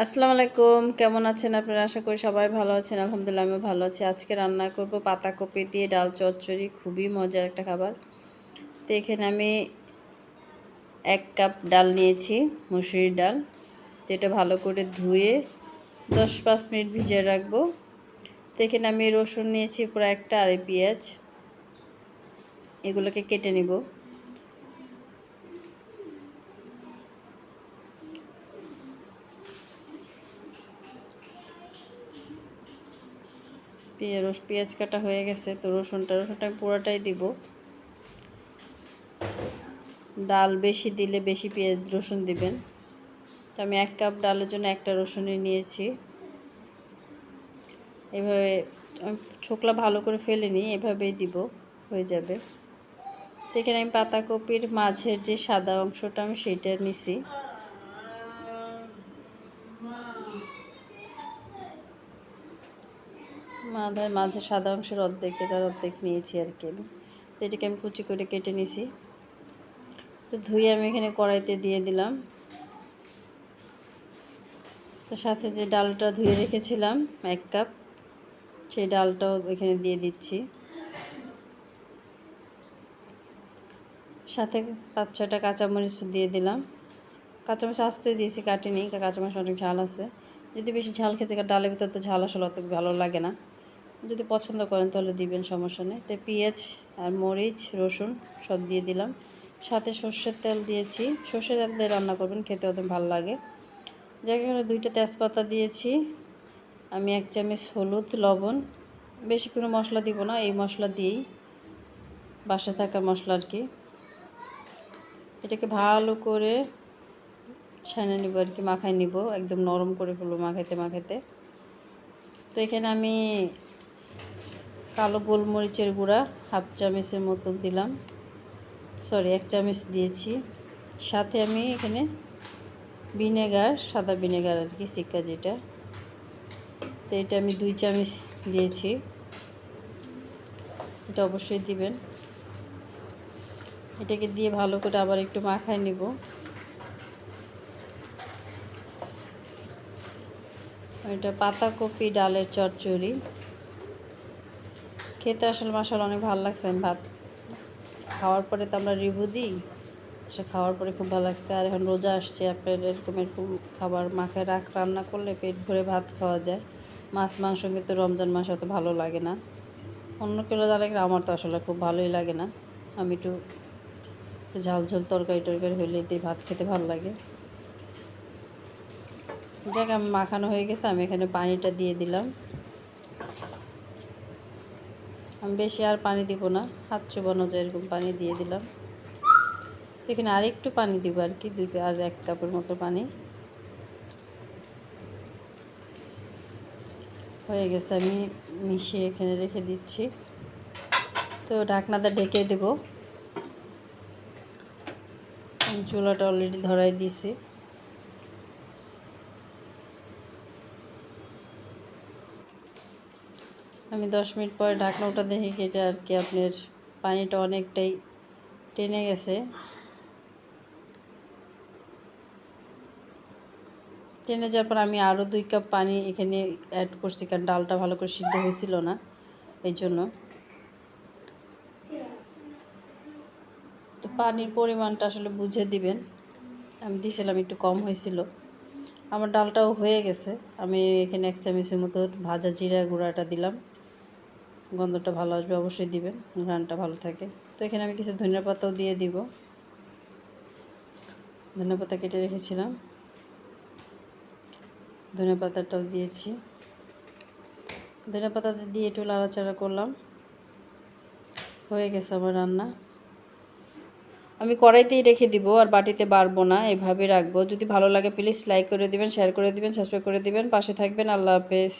আসসালামু আলাইকুম। কেমন আছেন আপনারা? আশা করি সবাই ভালো আছেন। আলহামদুলিল্লাহ আমি ভালো আছি। আজকে রান্না করব পাতাকপি দিয়ে ডাল চচ্চড়ি। খুবই মজার একটা খাবার। তো এখানে আমি এক কাপ ডাল নিয়েছি, মুসুরির ডাল। তো এটা ভালো করে ধুয়ে দশ পাঁচ মিনিট ভিজিয়ে রাখব। তো এখানে আমি রসুন নিয়েছি, পুরো একটা আর পেঁয়াজ। এগুলোকে কেটে নিব। পেঁয়াজ পেঁয়াজ কাটা হয়ে গেছে, তো রসুনটা রসুনটা আমি পুরোটাই দিব। ডাল বেশি দিলে বেশি পেঁয়াজ, রসুন দিবেন। তো আমি এক কাপ ডালের জন্য একটা রসুনই নিয়েছি। এভাবে ছোকলা ভালো করে ফেলে নিই, এভাবেই দিব, হয়ে যাবে। তো এখানে আমি পাতাকপির মাঝের যে সাদা অংশটা আমি সেইটা নিছি। মাথায় মাঝে সাদা অংশের অর্ধেক, এটার অর্ধেক নিয়েছি আর কি আমি। এটাকে আমি কুচি করে কেটে নিছি। তো ধুয়ে আমি এখানে কড়াইতে দিয়ে দিলাম। তো সাথে যে ডালটা ধুয়ে রেখেছিলাম, এক কাপ, সেই ডালটাও এখানে দিয়ে দিচ্ছি। সাথে পাঁচ ছটা কাঁচামরিচ দিয়ে দিলাম। কাঁচামরিচ আস্তে দিয়েছি, কাটিনি কাঁচামরিচ অনেক ঝাল আছে। যদি বেশি ঝাল খেতে ডালের ভিতর তো ঝাল আসলে অত ভালো লাগে না। যদি পছন্দ করেন তাহলে দিবেন, সমস্যা নেই। তো পেঁয়াজ আর মরিচ, রসুন সব দিয়ে দিলাম। সাথে সর্ষের তেল দিয়েছি। সর্ষের তেল দিয়ে রান্না করবেন, খেতে ওদের ভালো লাগে। এখানে দুইটা তেজপাতা দিয়েছি। আমি এক চামচ হলুদ, লবণ। বেশি কোনো মশলা দিব না, এই মশলা দিয়েই বাসা থাকা মশলা আর কি। এটাকে ভালো করে ছানে নিব আর কি, মাখায় নিব। একদম নরম করে ফেলব মাখাইতে মাখাইতে। তো এখানে আমি কালো গোলমরিচের গুঁড়া হাফ চামচের মতো দিলাম। সরি এক চামচ দিয়েছি। সাথে আমি এখানে ভিনেগার, সাদা ভিনেগার আর কি, সিক্কা যেটা। তো এটা আমি দুই চামচ দিয়েছি। এটা অবশ্যই দিবেন। এটাকে দিয়ে ভালো করে আবার একটু মাখায় নিব। এটা পাতাকপি ডালের চচ্চড়ি। খেতে আসলে মশালা অনেক ভালো লাগছে। আমি ভাত খাওয়ার পরে তো আমরা রিভিউ দিই। সে খাওয়ার পরে খুব ভালো লাগছে। আর এখন রোজা আসছে আপনার এরকম এরকম খাবার মাখে রাখ, রান্না করলে পেট ভরে ভাত খাওয়া যায়। মাছ, মাংস কিন্তু রমজান মাস অত ভালো লাগে না। অন্য কেউ যা লাগে আমার তো আসলে খুব ভালোই লাগে না। আমি একটু ঝাল ঝাল তরকারি, টরকারি হইলে এটাই ভাত খেতে ভালো লাগে। যাক আমি মাখানো হয়ে গেছে। আমি এখানে পানিটা দিয়ে দিলাম। আমি বেশি আর পানি দিব না, হাত চুবানো যায় এরকম পানি দিয়ে দিলাম। এখানে আর একটু পানি দিব আর কি, দুই আর এক কাপের মতো পানি। হয়ে গেছে, আমি মিশিয়ে এখানে রেখে দিচ্ছি। তো ঢাকনাটা ঢেকে দেব। চুলাটা অলরেডি ধরাই দিয়েছি। আমি দশ মিনিট পরে ঢাকনা ওটা দেখি কেটে আর কি আপনার পানিটা অনেকটাই টেনে গেছে। টেনে যাওয়ার পর আমি আরও দুই কাপ পানি এখানে অ্যাড করছি, কারণ ডালটা ভালো করে সিদ্ধ হয়েছিল না, এই জন্য। তো পানির পরিমাণটা আসলে বুঝে দিবেন। আমি দিয়েছিলাম একটু কম হয়েছিল। আমার ডালটাও হয়ে গেছে। আমি এখানে এক চামচের মতো ভাজা জিরা গুঁড়াটা দিলাম। গন্ধটা ভালো আসবে, অবশ্যই দিবেন ঘ্রানটা ভালো থাকে। তো এখানে আমি কিছু ধনিয়া পাতাও দিয়ে দিব। ধনিয়া পাতা কেটে রেখেছিলাম। ধনিয়া পাতাটাও দিয়েছি। ধনিয়া পাতা দিয়ে একটু লাড়াচাড়া করলাম। হয়ে গেছে আমার রান্না। আমি কড়াইতেই রেখে দিব, আর বাটিতে বাড়বো না, এভাবে রাখব। যদি ভালো লাগে প্লিজ লাইক করে দিবেন শেয়ার করে দিবেন সাবস্ক্রাইব করে দিবেন। পাশে থাকবেন, আল্লাহ হাফেজ।